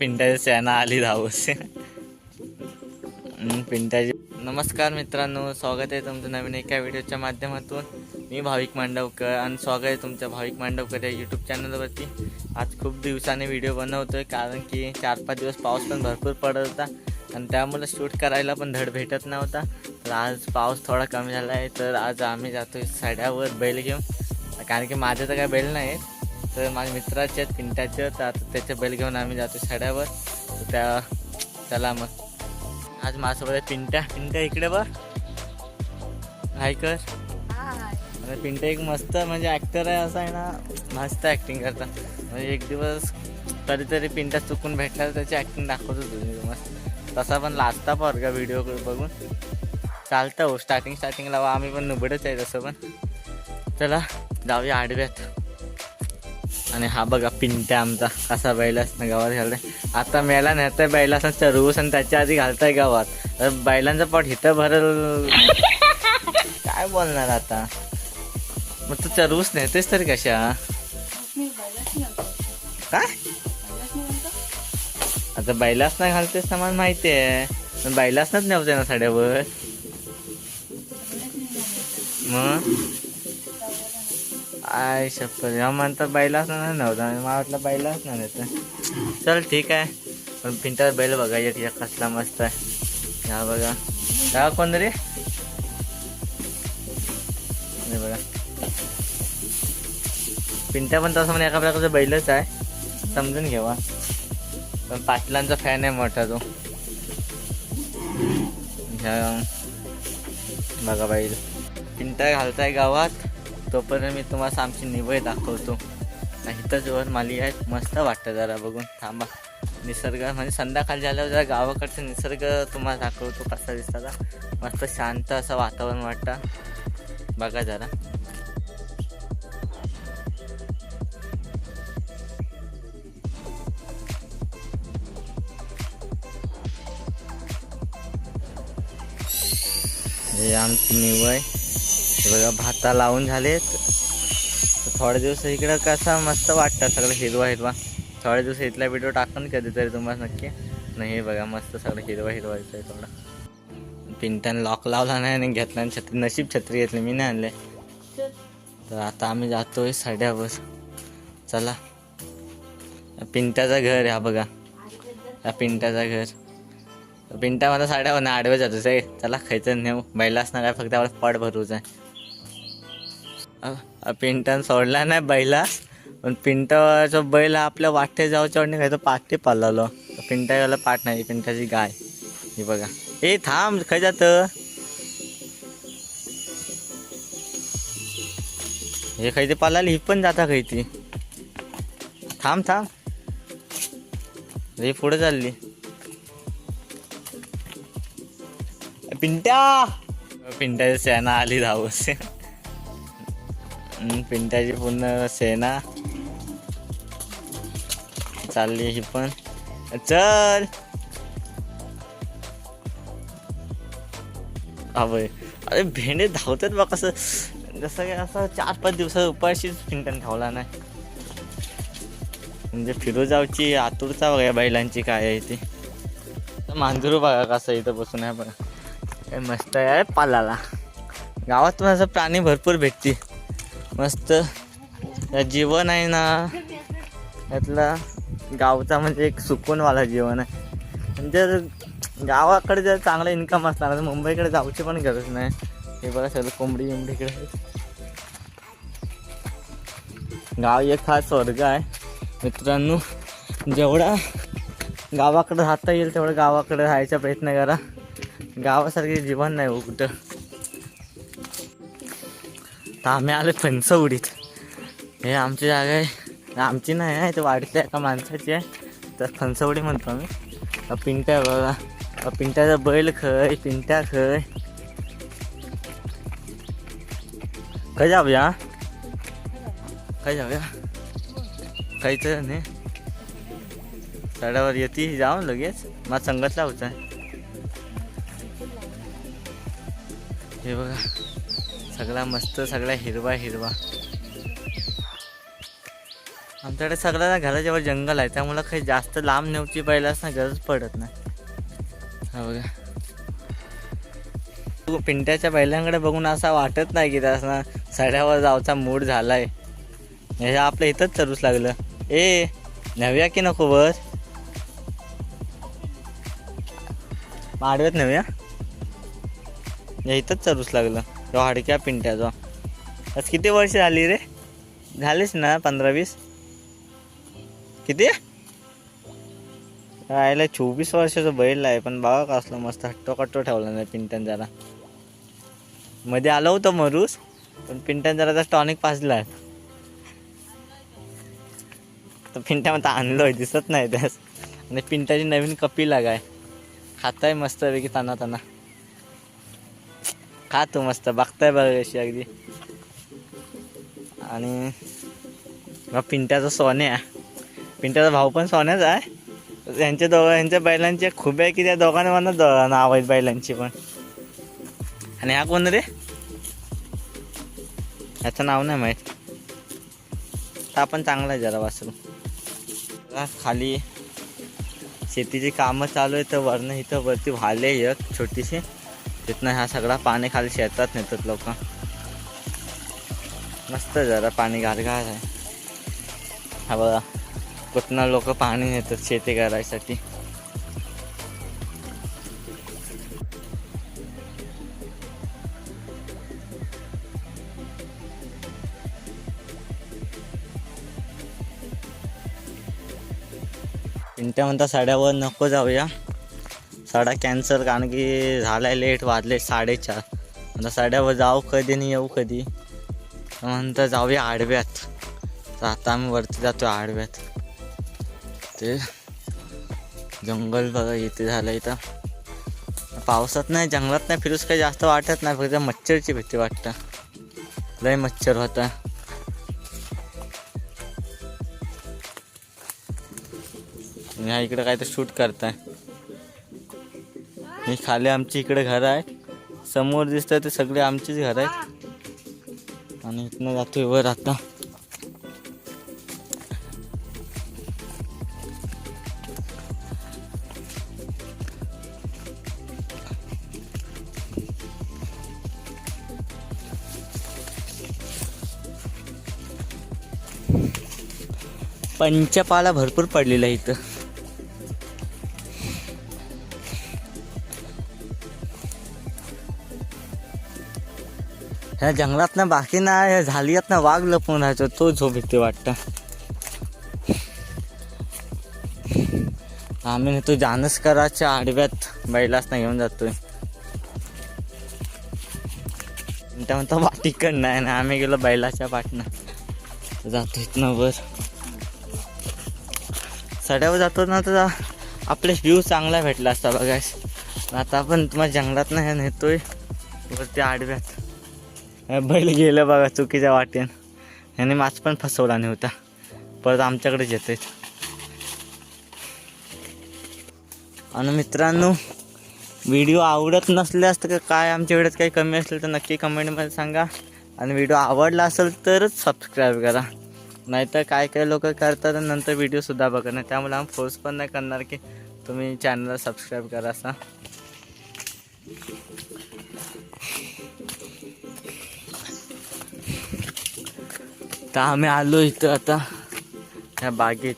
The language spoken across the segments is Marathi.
पिंट्याची सेना आली धावस. पिंट्याची. नमस्कार मित्रांनो स्वागत आहे तुमचं नवीन एका व्हिडिओच्या माध्यमातून. मी भाविक मांडवकर आणि स्वागत आहे तुमच्या भाविक मांडवकर या यूट्यूब चॅनलवरती आज खूप दिवसाने व्हिडिओ बनवतोय कारण की चार पाच दिवस पाऊस पण भरपूर पडत होता आणि त्यामुळे शूट करायला पण धड भेटत नव्हता. तर आज पाऊस थोडा कमी झाला आहे तर आज आम्ही जातोय साड्यावर बैल घेऊन. कारण की माझं तर काय बैल नाही तर माझ्या मित्राचे आहेत पिंट्याचे तर आता त्याचे बैल घेऊन आम्ही जातो साड्यावर तर त्या चला मग. आज माझ्यासोबत पिंट्या. पिंट्या इकडे बघ. हाय कर. पिंट्या एक मस्त म्हणजे ॲक्टर आहे असं आहे ना. मस्त ॲक्टिंग करता. म्हणजे एक दिवस कधीतरी पिंट्या चुकून भेटला तर त्याची ॲक्टिंग दाखवत होतो मस्त. तसा पण लाजता पोरगा व्हिडिओ बघून. चालतं हो स्टार्टिंग स्टार्टिंगला आम्ही पण नुबडच आहे तसं पण. चला जाऊया आडव्यात. आणि हा बघा पिंट्या आमचा कसा बैलास ना गावात घालताय. आता मेला नेताय बैलास चरवूस आणि त्याच्या आधी घालताय गावात. तर बैलांचं पोट हिथं भरल. काय बोलणार आता? मग तू चरवूस नेतेस तर कशा? काय? आता बैलाच ना घालतेस ना मला माहिती आहे. पण बैलाच नव्हते ना साड्यावर. मग? आय शपथ ह्या म्हणतात बैलाच ना नव्हता. आणि मला वाटलं बैलाच ना नाही चल ठीक आहे. पण पिंटर बैल बघा एक कसला मस्त आहे. हा बघा. हा कोण रे बघा. पिंट्या पण तसं म्हणजे एका प्रकारचं बैलच आहे. समजून घेवा. पण पाटलांचा फॅन आहे मोठा तो. ह्या बघा बैल. पिंटा घालताय गावात. तोपर्यंत मी तुम्हाला आमची निवय दाखवतो. इथंच वर माली आहेत मस्त वाटतं जरा बघून. थांबा. निसर्ग म्हणजे संध्याकाळ झाल्यावर जरा गावाकडचा निसर्ग तुम्हाला दाखवतो कसा दिसता मस्त शांत असं वातावरण वाटतं. बघा जरा. हे आमची निवय बघा भाता लावून झालेत. तर थोडे दिवस इकडं कसा मस्त वाटतं सगळं हिरवा हिरवा. थोडे दिवस इथला व्हिडिओ टाकून कधीतरी तुम्हाला नक्की. नाही हे बघा मस्त सगळं हिरवा हिरवा आहे थोडा. पिंट्याने लॉक लावला नाही आणि घेतला आणि छत्री नशीब छत्री घेतली मी नाही आणले. तर आता आम्ही जातोय साड्यावर चला. पिंट्याचं घर आहे हा बघा. हा पिंट्याचं घर. पिंटा मला साड्यावर ना आडवे जातो आहे चला खायचं नेऊ. बैलाच ना काय फक्त आपलं पट भरूच आहे. पिंटान सोडला नाही बैला. पण पिंटाचा बैल हा आपल्या वाटे जाऊ चढणे खायचं पाठी पाललो पिंटा पाठ नाही पिंटाची गाय. हे बघा. ए थांब खाय जात? हे खायचे पालाली ही पण जाता खायची थांब थांब. हे पुढे चालली. पिंट्या! पिंट्याची सेना आली धावस पिंट्याची पूर्ण सेना. चालली ही पण. चल. अभय अरे भेंडे धावतात बा कसं. जसं काय असं चार पाच दिवसाचा उपाशीच पिंटन धावला नाही. म्हणजे फिरू जावची आतुरता बघा बैलांची काय आहे ती. मांजरू बघा कसं इथं बसून आहे बघा. मस्त आहे. पालाला. गावात पण असं प्राणी भरपूर भेटते मस्त. जीवन आहे ना. यातला गावचा म्हणजे एक सुकूनवाला जीवन आहे. म्हणजे जर गावाकडे जर चांगला इन्कम असला तर मुंबईकडे जाऊची पण गरज नाही. हे बघा सगळं कोंबडी बिंबडी गाव एक हा स्वर्ग आहे. मित्रांनो जेवढा गावाकडे राहता येईल तेवढं गावाकडे राहायचा प्रयत्न करा. गावासारखे जीवन नाही हो कुठं. तर आम्ही आलो फणसवडीत. हे आमची जागा आहे. आमची नाही आहे ते वाढीच्या एका माणसाची आहे. तर फणसवडी म्हणतो आम्ही. पिंट्या बघा. पिंट्याचा बैल खय पिंट्या खय. खय जाऊया? खय जाऊया? खायचं नाही चढावर येते जाऊ लगेच. मला संगतला होता हे बघा. सगळा मस्त सगळा हिरवा हिरवा. आमच्याकडे सगळ्या घराच्या जंगल आहे त्यामुळं काही जास्त लांब नेऊची बैलाच ना गरज पडत नाही. बघा. तू पिंट्याच्या बैलांकडे बघून असं वाटत नाही की त्याचा सड्यावर जावचा मूड झालाय. हे आपल्या इथंच चरूच लागलं. ए नव्या की नको बस माडव्यात नव्या इथंच चरूच लागलं. तो हाडक्या पिंट्याचा. आज किती वर्ष झाली रे? झालीच ना पंधरा वीस? किती? राहिला चोवीस वर्षाचं बैल आहे पण बघा कसलं मस्त हट्टो कट्टो ठेवला नाही पिंटन जरा. मध्ये आलं होतं मरूस पण पिंटन जरा त्याचा टॉनिक पाजला तर पिंट्यामध्ये म्हणता आणलोय दिसत नाही त्यास. आणि पिंटाची नवीन कपी लागाय खाताय आहे मस्तपैकी ताना ताना खा तू मस्त बघताय बघा कशी अगदी. आणि मग पिंट्याचा सोन्या. पिंट्याचा भाऊ पण सोन्याच आहे. यांच्या दोघ यांच्या बैलांची खूप आहे की त्या दोघांना दो- नाव आहेत बैलांची पण. आणि हा कोण रे? याचं नाव नाही माहीत. हा पण चांगला आहे जरा वासरू. खाली. शेतीची कामं चालू आहे तर वरनं इथं वरती व्हाले एक छोटीशी तिथनं हा सगळा पाणी खाली शेतात नेतात लोक. मस्त जरा पाणी गारगार आहे. हा बघा कुठनं लोक पाणी नेतात शेती करायसाठी. पिंट्या म्हणता साड्यावर नको जाऊया. साडा कॅन्सल कारण की झालाय लेट वाजले साडेचार. आता साड्यावर जाऊ कधी नाही येऊ कधी. म्हणता जाऊया आडव्यात. तर आता आम्ही वरती जातो आडव्यात. ते जंगल बघा इथे झालं इथं. पावसात नाही जंगलात नाही फिरूस काही जास्त वाटत नाही फक्त मच्छरची भीती वाटतं. लय मच्छर होता. ह्या इकडं काय तर शूट करताय. हे खाली आमची इकडे घर आहे. समोर दिसतं ते सगळे आमचीच घर आहेत. आणि इथनं जातोय वर आता. पंचपाला भरपूर पडलेला आहे इथं. ह्या जंगलात ना बाकी ना ह्या झालीत ना वाघ लपून राहायचो तो झोप येते वाटतं. आम्ही नेतो जानसकराच्या आडव्यात बैलाच ना घेऊन जातोय. त्या म्हणता वाटिकड नाही ना आम्ही गेलो बैलाच्या पाटणं जातो इथनं वर. सड्यावर जातो ना तर आपले व्ह्यू चांगला भेटला असता बघायस. आता आपण तुम्हाला जंगलात नाही नेतोय वरती आडव्यात. बैल गेलं बघा चुकीच्या वाटेन. ह्याने माच पण फसवला नाही होता. परत आमच्याकडेच येते आणि मित्रांनो व्हिडिओ आवडत नसल्यास तर काय आमच्या व्हिडिओत काही कमी असेल तर नक्की कमेंटमध्ये सांगा. आणि व्हिडिओ आवडला असेल तरच सबस्क्राईब करा. नाहीतर काय काय लोक करतात आणि नंतर व्हिडिओसुद्धा बघत नाही. त्यामुळे आम्ही फोर्स पण नाही करणार की तुम्ही चॅनलला सबस्क्राईब करा असा. तर आम्ही आलो इथं आता ह्या बागेत.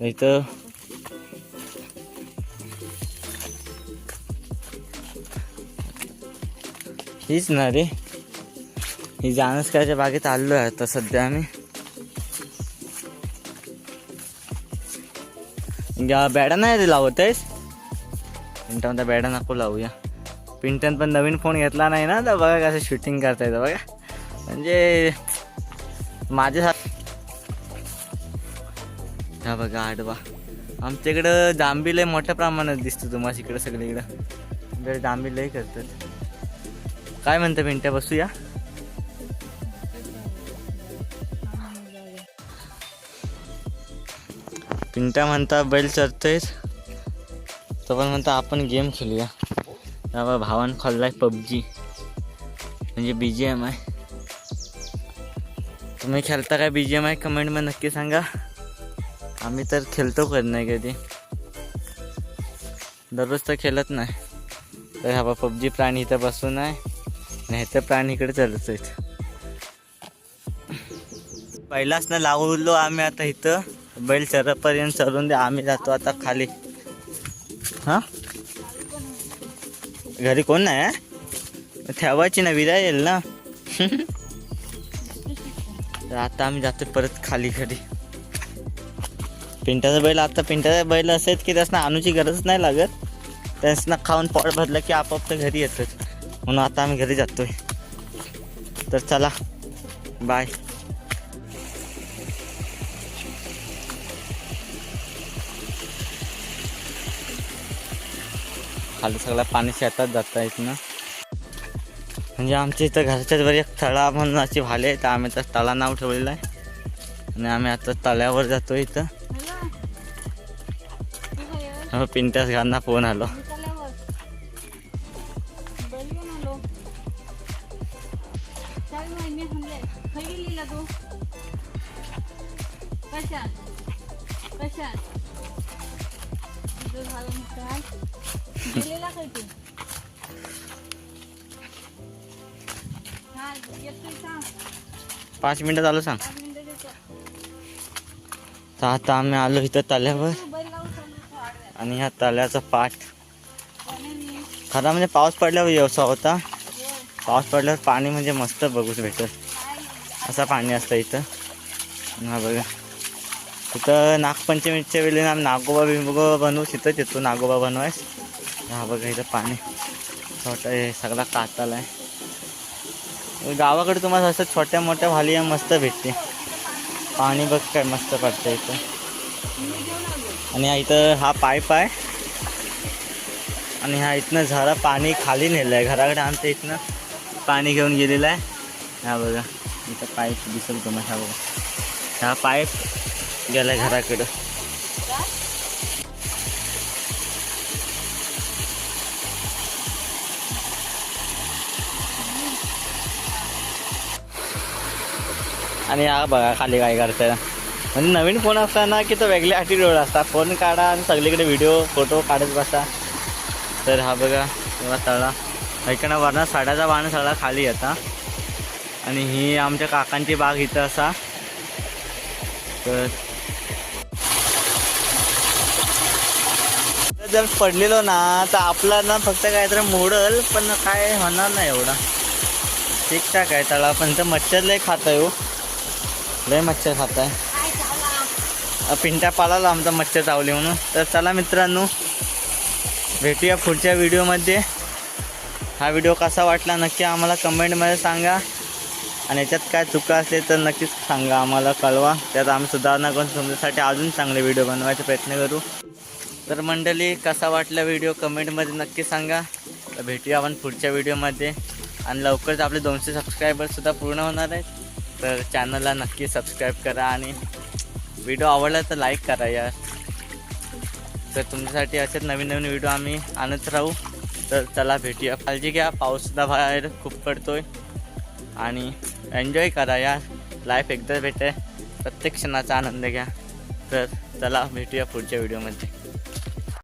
इथं. हीच ना रे. ही जानसकाच्या बागेत आलो आहे आता सध्या आम्ही. बॅडा नाही रे लावत आहेस पिंटन बॅडा नको लावूया. पिंटन पण नवीन फोन घेतला नाही ना? तर बघा कसं शूटिंग करता येतं बघा. म्हणजे माझ्या हा बघा आडवा. आमच्या इकडं जांभी लय मोठ्या प्रमाणात दिसतं तुम्हाला इकडं सगळीकडं. इकडे जांभी लय करतात. काय म्हणतं पिंट्या बसूया? पिंट्या म्हणता बैल चरतोय तो पण म्हणता आपण गेम खेळूया. तेव्हा भावान खोललाय पबजी. म्हणजे बी जी एम आहे तुम्ही खेळता काय बी जी एम आय कमेंटमध्ये नक्की सांगा. आम्ही तर खेळतो कधी नाही कधी. दररोज तर खेळत नाही. तर हा पबजी प्राणी इथं बसून आहे. नाही तर प्राणी इकडे चालत आहेत. पहिलाच ना लावलो आम्ही आता इथं. बैल चरपर्यंत चरून दे आम्ही जातो आता खाली. हां? घरी कोण नाही आहे ठेवायची ना विदा येईल ना? तर आता आम्ही जातो परत खाली घरी. पिंटाचा बैल आता पिंटाचा बैल असेल की त्यांना आणूची गरज नाही लागत. त्यांना खाऊन पोट भरलं की आपोआप ते घरी येतात. म्हणून आता आम्ही घरी जातोय. तर चला बाय खाली सगळं पाणी शेतात जाता येत ना? म्हणजे आमच्या इथं घरच्याच वर एक तळा म्हणून अशी भाले आहे तर आम्ही तर तळा नाव ठेवलेलं आहे. आणि आम्ही आता तळ्यावर जातो इथं. हो, पिंट्यास घालना फोन आलो. पाच मिनिटं चालू सांग. तर आता आम्ही आलो इथं तळ्यावर. आणि ह्या तळ्याचा पाठ खरा म्हणजे पाऊस पडल्यावर व्यवसाय होता. पाऊस पडल्यावर पाणी म्हणजे मस्त बघूच भेटत असं पाणी असतं इथं. हा बघा. तिथं नागपंचमीच्या वेळी आम्ही नागोबा बिंगोबा बनवू तिथं तिथून नागोबा बनवायस. हा बघा इथं पाणी. छोटं हे सगळा काताला आहे. गावाकडे तुम्हाला असं छोट्या मोठ्या भालिया मस्त भेटते पाणी बघ काय मस्त पडतं इथं. आणि हा इथं हा पाईप आहे. आणि हा इथनं झरा पाणी खाली नेलं आहे. घराकडे आमच्या इथनं पाणी घेऊन गेलेलं आहे. हा बघा इथं पाईप दिसेल तुम्हाला. हा बघा. हा पाईप गेला आहे घराकडं. आणि हा बघा खाली काय करतं म्हणजे नवीन फोन असताना की तो वेगळ्या ॲटिट्यूड असतात. फोन काढा आणि सगळीकडे व्हिडिओ फोटो काढत बसा. तर हा बघा तेव्हा तळा ऐकणं वरना साड्याचा बाण सगळा खाली येता आणि ही आमच्या काकांची बाग इथं असा. तर जर पडलेलो ना तर आपला ना फक्त काहीतरी मोडल पण काय होणार नाही एवढा. ठीकठाक आहे तळा पण तर मच्छर लय खात आहे हो. लय मच्छर खात आहे पिंट्या पाळाला आमचा मच्छर चावली म्हणून. तर चला मित्रांनो भेटूया पुढच्या व्हिडिओमध्ये. हा व्हिडिओ कसा वाटला नक्की आम्हाला कमेंटमध्ये सांगा. आणि याच्यात काय चुका असले तर नक्कीच सांगा आम्हाला कळवा. त्यात आम्ही सुधारणा करून तुमच्यासाठी अजून चांगले व्हिडिओ बनवायचा प्रयत्न करू. तर मंडळी कसा वाटला व्हिडिओ कमेंटमध्ये नक्की सांगा. तर भेटूया आपण पुढच्या व्हिडिओमध्ये. आणि लवकरच आपले दोनशे सबस्क्रायबरसुद्धा पूर्ण होणार आहेत. तर चॅनलला नक्की सबस्क्राईब करा आणि व्हिडिओ आवडला तर लाईक करा यार. तर तुमच्यासाठी असेच नवीन नवीन व्हिडिओ आम्ही आणत राहू. तर चला भेटूया. काळजी घ्या पाऊससुद्धा बाहेर खूप पडतोय. आणि एन्जॉय करा यार. लाईफ एकदा भेटे प्रत्येक क्षणाचा आनंद घ्या. तर चला भेटूया पुढच्या व्हिडिओमध्ये